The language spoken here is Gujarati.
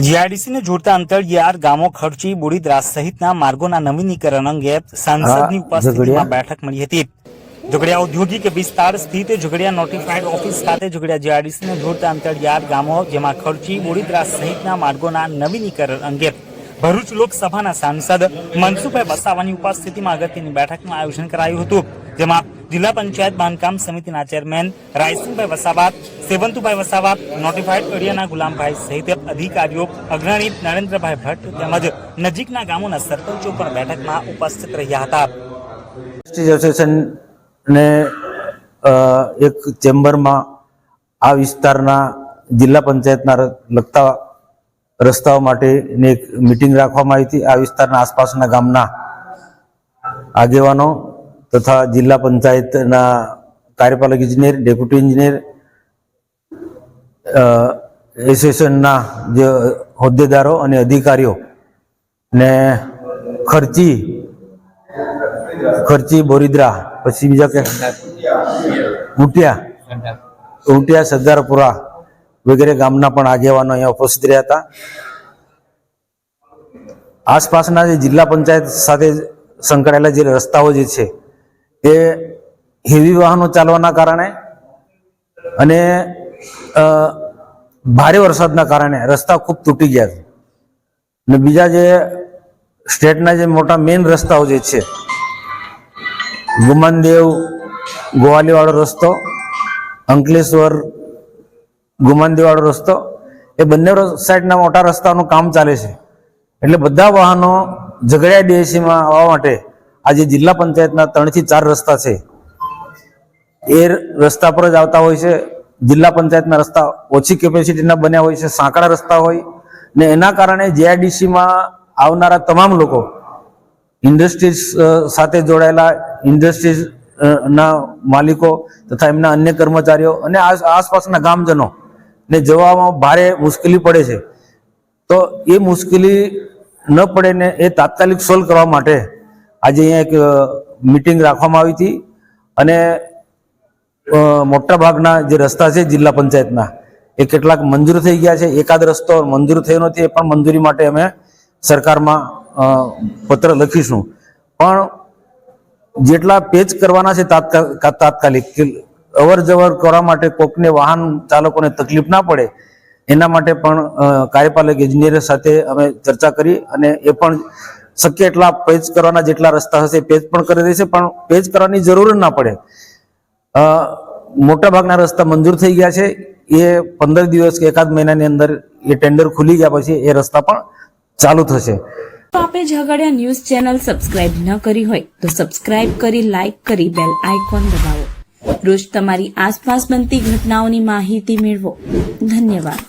જીઆઈડીસીને જોડતા અંતરિયાળ ગામો ખર્ચી બોડીદ્રાસ સહિતના માર્ગોના નવીનીકરણ અંગે સાંસદની ઉપસ્થિતિમાં બેઠક મળી હતી. ઝઘડિયા ઔદ્યોગિક વિસ્તાર સ્થિત ઝઘડિયા નોટિફાઈડ ઓફિસ ખાતે ઝઘડિયા જીઆરડીસીને જોડતા અંતરિયાળ ગામો જેમાં ખર્ચી બોડીદ્રાસ સહિતના માર્ગોના નવીનીકરણ અંગે ભરૂચ લોકસભાના સાંસદ મનસુખભાઈ વસાવાની ઉપસ્થિતિમાં અગત્યની બેઠકનું આયોજન કરાયું હતું જેમાં જિલ્લા પંચાયત બાંધકામ સમિતિના ચેરમેન રાયસિંહભાઈ વસાવા સેવંતુભાઈ વસાવા નોટિફાઈડ એરિયાના ગુલામભાઈ સહિત અધિકારીઓ, અગ્રણી નરેન્દ્રભાઈ ભટ્ટ તેમજ નજીકના ગામોના સરપંચો પણ બેઠકમાં ઉપસ્થિત રહ્યા હતા. ને એક ચેમ્બરમાં આ વિસ્તારના જિલ્લા પંચાયતના લગતા રસ્તાઓ માટેની એક મિટિંગ રાખવામાં આવી હતી. આ વિસ્તારના આસપાસના ગામના આગેવાનો તથા જિલ્લા પંચાયતના કાર્યપાલક ઇજનેર ડેપ્યુટી ઇજનેર એસોસિએશનના જે હોદ્દેદારો અને અધિકારીઓ ને ખર્ચી ખર્ચી બોરિદ્રા, પછી બીજા કે ઉટિયા ઉટિયા, સરદારપુરા વગેરે ગામના પણ આગેવાનો અહીંયા ઉપસ્થિત રહ્યા હતા. આસપાસના જે જિલ્લા પંચાયત સાથે સંકળાયેલા જે રસ્તાઓ જે છે એ હેવી વાહનો ચાલવાના કારણે અને ભારે વરસાદના કારણે રસ્તા ખૂબ તૂટી ગયા છે. અને બીજા જે સ્ટેટના જે મોટા મેઇન રસ્તાઓ જે છે, ગુમાનદેવ, ગોવાલીવાળો રસ્તો, અંકલેશ્વર, ગુમાનદેવવાળો રસ્તો, એ બંને સાઈડના મોટા રસ્તાનું કામ ચાલે છે. એટલે બધા વાહનો ઝઘડિયા ડીએસીમાં આવવા માટે આજે જિલ્લા પંચાયતના ત્રણથી ચાર રસ્તા છે. એ રસ્તા પર જ આવતા હોય છે. જિલ્લા પંચાયતના રસ્તા ઓછી કેપેસિટીના બન્યા હોય છે. સાંકડા રસ્તા હોય ને એના કારણે જીઆઈડીસીમાં આવનારા તમામ લોકો ઇન્ડસ્ટ્રીઝ સાથે જોડાયેલા ઇન્ડસ્ટ્રીઝ ના માલિકો તથા એમના અન્ય કર્મચારીઓ અને આસ- આસપાસના ગામજનો ને જવામાં ભારે મુશ્કેલી પડે છે. તો એ મુશ્કેલી ન પડે ને એ તાત્કાલિક સોલ્વ કરવા માટે આજે અહીંયા એક મિટિંગ રાખવામાં આવી હતી અને મોટા ભાગના જે રસ્તા છે જિલ્લા પંચાયતના, એ કેટલાક મંજૂર થઈ ગયા છે. એકાદ રસ્તો મંજૂર થયો નથી, એ પણ મંજૂરી માટે અમે સરકારમાં પત્ર લખીશું. પણ જેટલા પેચ કરવાના છે તાત્કા- તાત્કાલિક અવર જવર કરવા માટે કોકને વાહન ચાલકોને તકલીફ ના પડે, એના માટે પણ કાર્યપાલક, એન્જિનિયર સાથે અમે ચર્ચા કરી અને એ પણ શક્ય એટલા પેજ કરવાના જેટલા રસ્તા હશે પેજ પણ કરી દેશે પણ પેજ કરવાની જરૂર ના પડે. મોટા ભાગના રસ્તા મંજૂર થઈ ગયા છે. એ પંદર દિવસ કે એકાદ મહિનાની અંદર એ ટેન્ડર ખુલી ગયા પછી એ રસ્તા પણ ચાલુ થશે. તો આપે ઝઘડિયા ન્યૂઝ ચેનલ સબસ્ક્રાઇબ ન કરી હોય, તો સબસ્ક્રાઇબ કરી, લાઇક કરી, બેલ આઇકોન દબાવો. રોજ તમારી આસપાસ બનતી ઘટનાઓની માહિતી મેળવો. ધન્યવાદ.